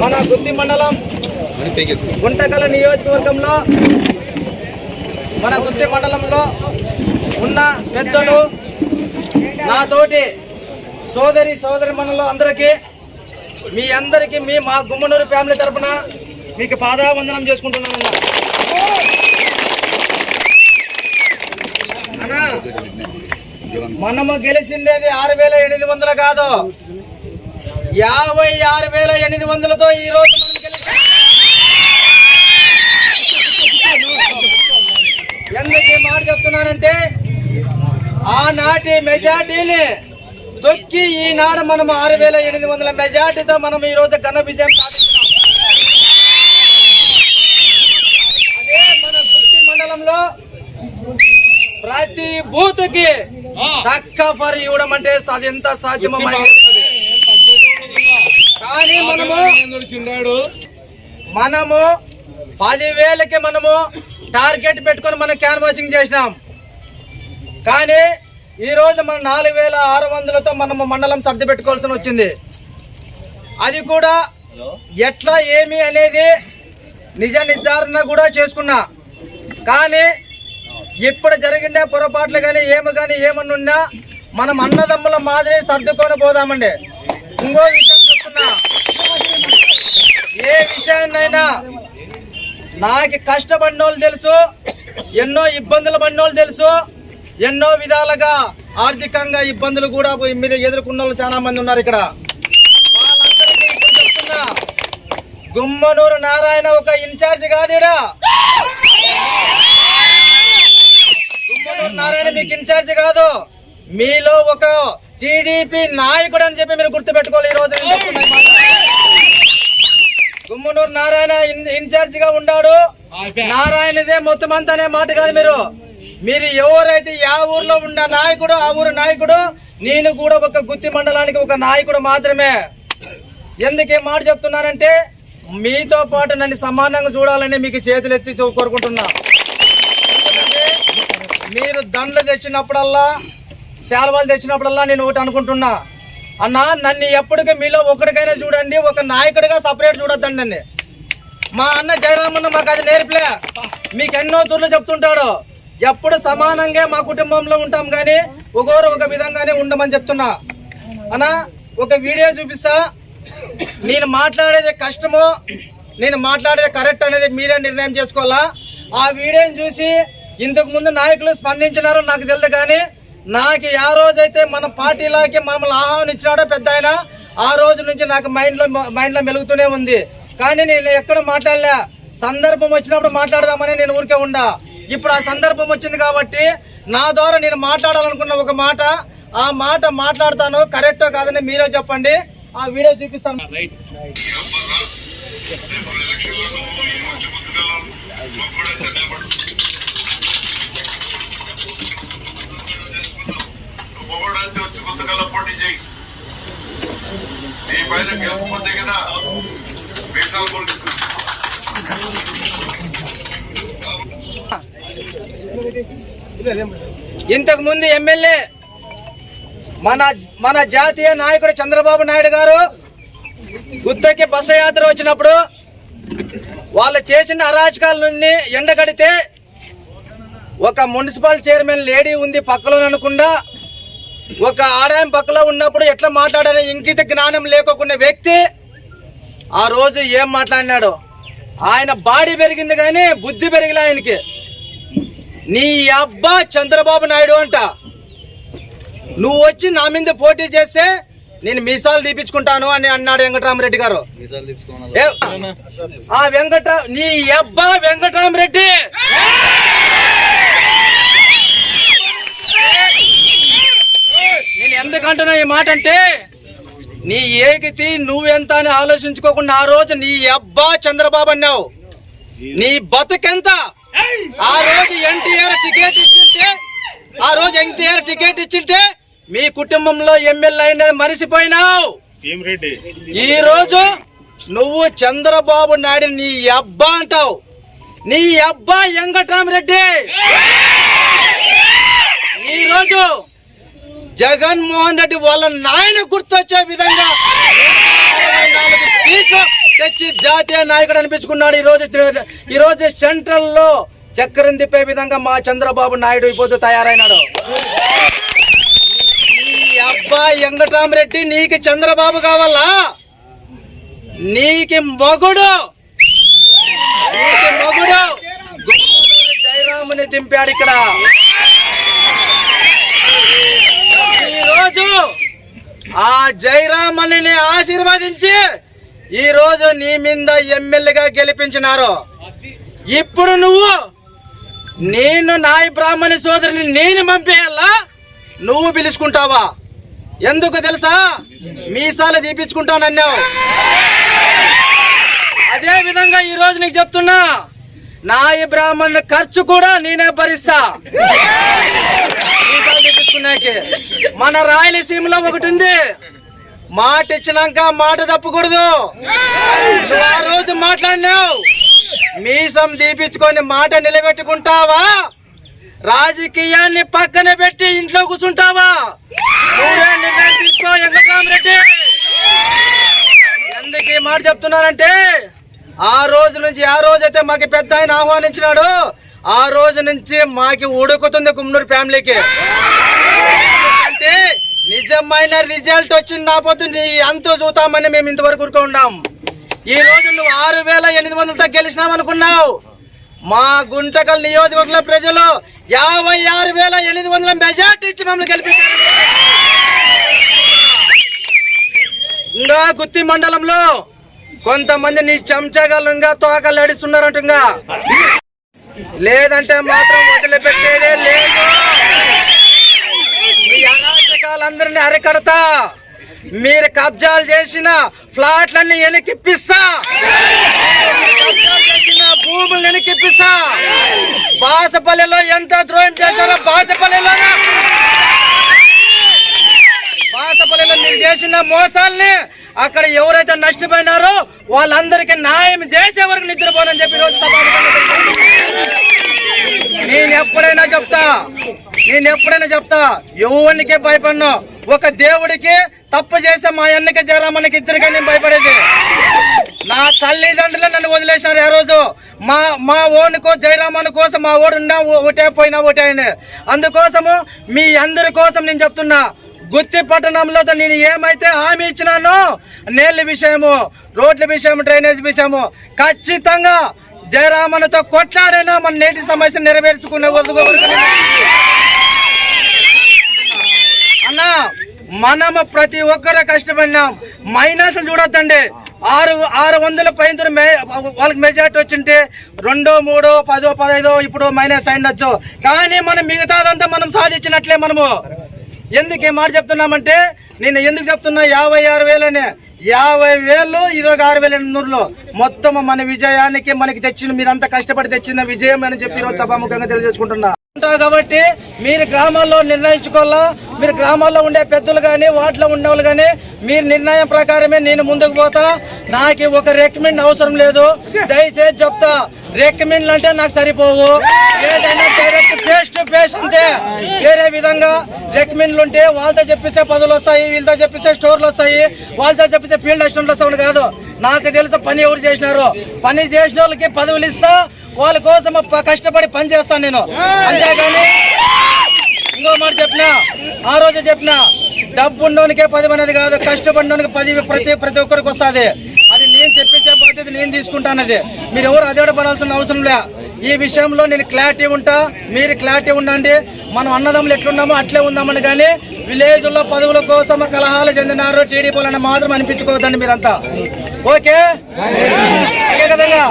మన గుత్తి మండలం గుంటకల నియోజకవర్గంలో మన గుత్తి మండలంలో ఉన్న పెద్దలు నాతోటి సోదరి సోదరి మండలం అందరికీ మీ అందరికీ మీ మా గుమ్మనూరు ఫ్యామిలీ తరఫున మీకు పాదావందనం చేసుకుంటున్నాను మనము గెలిచిండేది ఆరు వేల ఎనిమిది వందలు కాదు. యాభై ఆరు వేల ఎనిమిది వందలతో ఈ రోజు. ఎందుకు మాట చెప్తున్నానంటే ఆనాటి మెజార్టీని తొక్కి ఈనాడు మనం ఆరు వేల ఎనిమిది వందల మెజార్టీతో మనం ఈ రోజు ఘన విజయం అదే మన గుత్తి మండలంలో ప్రతి బూత్కి తక్క ఫర్ ఇవ్వడం అంటే అది ఎంత సాధ్యమో. కానీ మనము మనము పదివేలకి మనము టార్గెట్ పెట్టుకొని మనం క్యాన్వాసింగ్ చేసినాం. కానీ ఈ రోజు మనం నాలుగు వేల ఆరు వందలతో మనము మండలం సర్ది పెట్టుకోవాల్సి వచ్చింది. అది కూడా ఎట్లా ఏమి అనేది నిజ నిర్ధారణ కూడా చేసుకున్నా. కానీ ఇప్పుడు జరిగిన పొరపాట్లు కానీ ఏమి కానీ ఏమన్నా ఉన్నా మనం అన్నదమ్ముల మాదిరి సర్దుకొని పోదామండి. ఇంకో ఏ విషయాన్నైనా నాకు కష్టపడినోళ్ళు తెలుసు ఎన్నో ఇబ్బందులు పడినోళ్ళు తెలుసు ఎన్నో విధాలుగా ఆర్థికంగా ఇబ్బందులు కూడా మీరు ఎదుర్కొన్న వాళ్ళు చాలా మంది ఉన్నారు ఇక్కడ. గుమ్మనూరు నారాయణ ఒక ఇన్ఛార్జ్ కాదు ఈడ. గుమ్మనూరు నారాయణ మీకు ఇన్ఛార్జ్ కాదు. మీలో ఒక టీడీపీ నాయకుడు అని చెప్పి మీరు గుర్తుపెట్టుకోవాలి ఈ రోజు నేను చెప్తున్నా ఈ మాట. గుమ్మనూరు నారాయణ ఇన్- ఇన్ఛార్జ్గా ఉన్నాడు నారాయణదే మొత్తం అంతా అనే మాట కాదు మీరు. మీరు ఎవరైతే యా ఊర్లో ఉన్న నాయకుడు ఆ ఊరు నాయకుడు నేను కూడా ఒక గుత్తి మండలానికి ఒక నాయకుడు మాత్రమే. ఎందుకు మాట చెప్తున్నానంటే మీతో పాటు నన్ను సమానంగా చూడాలని మీకు చేతులు ఎత్తి కోరుకుంటున్నా. మీరు దండలు తెచ్చినప్పుడల్లా శాల్వాలు తెచ్చినప్పుడల్లా నేను ఒకటి అనుకుంటున్నా. అన్న నన్ను ఎప్పటికీ మీలో ఒకరికైనా చూడండి ఒక నాయకుడిగా సపరేట్ చూడొద్దండి మా అన్న జయరామన్న మాకు అది నేర్పలే. మీకు ఎన్నో తూర్లు చెప్తుంటాడు. ఎప్పుడు సమానంగా మా కుటుంబంలో ఉంటాం కానీ ఒకరు ఒక విధంగానే ఉండమని చెప్తున్నా. అన్న ఒక వీడియో చూపిస్తా. నేను మాట్లాడేది కష్టమో నేను మాట్లాడేది కరెక్ట్ అనేది మీరే నిర్ణయం చేసుకోవాలా? ఆ వీడియోని చూసి ఇంతకు ముందు నాయకులు స్పందించినారో నాకు తెలియదు కానీ నాకు ఆ రోజైతే మన పార్టీలోకి మనల్ని ఆహ్వానించినాడో పెద్ద ఆయన ఆ రోజు నుంచి నాకు మైండ్లో మైండ్లో మెలుగుతూనే ఉంది. కానీ నేను ఎక్కడ మాట్లాడలే. సందర్భం వచ్చినప్పుడు మాట్లాడదామని నేను ఊరికే ఉండా. ఇప్పుడు ఆ సందర్భం వచ్చింది కాబట్టి నా ద్వారా నేను మాట్లాడాలనుకున్న ఒక మాట ఆ మాట మాట్లాడతాను కరెక్టో కాదని మీరే చెప్పండి. ఆ వీడియో చూపిస్తాను. మొగోడంతే వచ్చి పోటీ చేయి. నీ పైన గెలుపుకుంటే కదా మీసాలు కొడుకు ఇంతకు ముందు ఎమ్మెల్యే మన మన జాతీయ నాయకుడు చంద్రబాబు నాయుడు గారు గుత్తకి బస్సు యాత్ర వచ్చినప్పుడు వాళ్ళు చేసిన అరాచకాల నుండి ఎండగడితే ఒక మున్సిపల్ చైర్మన్ లేడీ ఉంది పక్కలో అనకుండా ఒక ఆదాయం పక్కలో ఉన్నప్పుడు ఎట్లా మాట్లాడాలో? ఇంకిత జ్ఞానం లేకోకున్న వ్యక్తి ఆ రోజు ఏం మాట్లాడినాడు? ఆయన బాడీ పెరిగింది కానీ బుద్ధి పెరిగిలే ఆయనకి. నీ అబ్బా చంద్రబాబు నాయుడు అంట. నువ్వు వచ్చి నా మీద పోటీ చేస్తే నేను మీసాలు తీపించుకుంటాను అని అన్నాడు వెంకటరామరెడ్డి గారు. ఆ వెంకట నీ అబ్బా వెంకటరామరెడ్డి! నేను ఎందుకంటున్నా ఈ మాట అంటే నీ ఏకితి నువ్వెంత అని ఆలోచించుకోకుండా ఆ రోజు నీ అబ్బా చంద్రబాబు అన్నావు. నీ బతుకెంత? ఆ రోజు ఎన్టీఆర్ టికెట్ ఇచ్చింటే ఆ రోజు ఎన్టీఆర్ టికెట్ ఇచ్చింటే మీ కుటుంబంలో ఎమ్మెల్యే అయినది మరిసిపోయినావు. ఈ రోజు నువ్వు చంద్రబాబు నాయుడు నీ అబ్బా అంటావు. నీ అబ్బా వెంకటరామరెడ్డి. ఈ రోజు జగన్మోహన్ రెడ్డి వాళ్ళ నాయన గుర్తొచ్చే విధంగా సీట్లు తెచ్చి జాతీయ నాయకుడు అనిపించుకున్నాడు. ఈ రోజు ఈ రోజు సెంట్రల్లో చక్రం తిప్పే విధంగా మా చంద్రబాబు నాయుడు ఇప్పుడు తయారైనాడు. అబ్బాయి వెంకటరామరెడ్డి నీకు చంద్రబాబు కావాలా? నీకి మొగుడు. నీకి మొగుడు. జయరాముని దింపాడు ఇక్కడ ఈ రోజు ఆ జయరామని ఆశీర్వదించి ఈ రోజు నీ మీద ఎమ్మెల్యేగా గెలిపించినారు. ఇప్పుడు నువ్వు నేను నాయ బ్రాహ్మణి సోదరిని నేను పంపేయాలా? నువ్వు పిలుచుకుంటావా? ఎందుకు తెలుసా? మీసాలు తీపించుకుంటానన్నావు అదే విధంగా ఈ రోజు నీకు చెప్తున్నా నాయ బ్రాహ్మణ్ ఖర్చు కూడా నేనే భరిస్తా. మన రాయలసీమలో ఒకటి ఉంది. మాట ఇచ్చినాక మాట తప్పకూడదు. నువ్వు ఆ రోజు మాట్లాడినావు. మీసం దీపించుకొని మాట నిలబెట్టుకుంటావా? రాజకీయాన్ని పక్కన పెట్టి ఇంట్లో కూర్చుంటావా? నువ్వే నిర్ణయం తీసుకో వెంకటరామరెడ్డి ఎందుకు మాట చెప్తున్నానంటే ఆ రోజు నుంచి ఆ రోజైతే మాకు పెద్ద ఆయన ఆహ్వానించినాడు. ఆ రోజు నుంచి మాకి ఉడుకుతుంది గుమ్నూరు ఫ్యామిలీకి. అంటే నిజమైన రిజల్ట్ వచ్చింది నాపోతే నీ ఎంతో చూతామని మేము ఇంతవరకు ఊరుకో ఉన్నాం. ఈ రోజు నువ్వు ఆరు వేల ఎనిమిది వందలతో గెలిచినాం అనుకున్నావు. మా గుంటకల్ నియోజకవర్గ ప్రజలు యాభై ఆరు వేల ఎనిమిది వందల మెజార్టీ ఇచ్చి మమ్మల్ని గెలిపించారు. ఇంకా గుత్తి మండలంలో కొంతమంది నీ చెంచగలంగా తోకలు అడిస్తున్నారంటుంగా లేదంటే మాత్రం వదిలిపెట్టేదే లేదు. మీ అరాచకాలందరినీ అరికడతా. మీరు కబ్జాలు చేసిన ఫ్లాట్లన్నీ వెనకిప్పిస్తా కబ్జాలు చేసిన భూములు వెనకిప్పిస్తా బాసపల్లిలో ఎంత ద్రోహం చేశారో బాసపల్లిలో బాసపల్లిలో మీరు చేసిన మోసాల్ని అక్కడ ఎవరైతే నష్టపోయినారో వాళ్ళందరికీ న్యాయం చేసే వరకు నిద్రపోనని చెప్పి రోజు చెప్తా. నేను ఎప్పుడైనా చెప్తా ఎవరికి భయపడను. ఒక దేవుడికి తప్పు చేసే మా అన్నకి జయరామన్నకి ఇద్దరికే నేను భయపడేది. నా తల్లిదండ్రులు నన్ను వదిలేసినారు ఆ రోజు. మా మా ఓనుకో జయరామన్ కోసం మా ఓడున్నా ఒకటే పోయినా ఒకటే అని అందుకోసము మీ అందరి కోసం నేను చెప్తున్నా. గుత్తి పట్టణంలో నేను ఏమైతే హామీ ఇచ్చినానో నీళ్ళ విషయము రోడ్ల విషయం డ్రైనేజ్ విషయము ఖచ్చితంగా జయరామన్తో కొట్లాడైనా మన నేటి సమస్య నెరవేర్చుకునే వరకు అన్న మనము ప్రతి ఒక్కరు కష్టపడినాం. మైనస్ చూడొద్దండి. ఆరు ఆరు వందల పైన వాళ్ళకి మెజార్టీ వచ్చింటే రెండో మూడో పదో పదైదో ఇప్పుడు మైనస్ అయినొచ్చు కానీ మనం మిగతాదంతా మనం సాధించినట్లే మనము. ఎందుకు ఏ మాట చెప్తున్నామంటే నేను ఎందుకు చెప్తున్నా? యాభై ఆరు వేలనే. యాభై వేలు ఇదొక ఆరు వేల ఎనిమిదిలో మొత్తం మన విజయానికి మనకి తెచ్చిన మీరంతా కష్టపడి తెచ్చిన విజయం అని చెప్పి ఈరోజు సభాముఖంగా తెలియజేసుకుంటున్నా. ఉంటారు కాబట్టి మీరు గ్రామాల్లో నిర్ణయించుకోవాలా? మీరు గ్రామాల్లో ఉండే పెద్దలు కానీ వాటిలో ఉండేవాళ్ళు కానీ మీరు నిర్ణయం ప్రకారమే నేను ముందుకు పోతా. నాకు ఒక రికమెండ్ అవసరం లేదు. దయచేసి చెప్తా. రికమెండ్లు అంటే నాకు సరిపోవు. ఏదైనా డైరెక్ట్ ఫేస్ టు ఫేస్ అంతే. వేరే విధంగా రికమెండ్లు ఉంటే వాళ్ళతో చెప్పిస్తే పదులు వస్తాయి వీళ్ళతో చెప్పిస్తే స్టోర్లు వస్తాయి వాళ్ళతో చెప్పిస్తే ఫీల్డ్ అసిస్టెంట్లు వస్తాయి కాదు. నాకు తెలుసు పని ఎవరు చేసినారు. పని చేసిన వాళ్ళకి పదవులు ఇస్తా వాళ్ళ కోసం కష్టపడి పని చేస్తాను నేను. అంతేగాని ఇంకో మాట చెప్పిన ఆ రోజు చెప్పిన డబ్బు ఉన్నోనికే పది అనేది కాదు కష్టపడినోనికి పది ప్రతి ప్రతి ఒక్కరికి వస్తుంది. అది నేను చెప్పించే బాధ్యత నేను తీసుకుంటానది మీరు ఎవరు అదేడ పడాల్సిన అవసరం లే. ఈ విషయంలో నేను క్లారిటీ ఉంటా మీరు క్లారిటీ ఉండండి. మనం అన్నదమ్ములు ఎట్లున్నామో అట్లే ఉందామని కానీ విలేజ్లో పదవుల కోసం కలహాలు చెందినారు టీడీపీలను మాత్రం అనిపించుకోవద్దండి మీరంతా. ఓకే? కదంగా?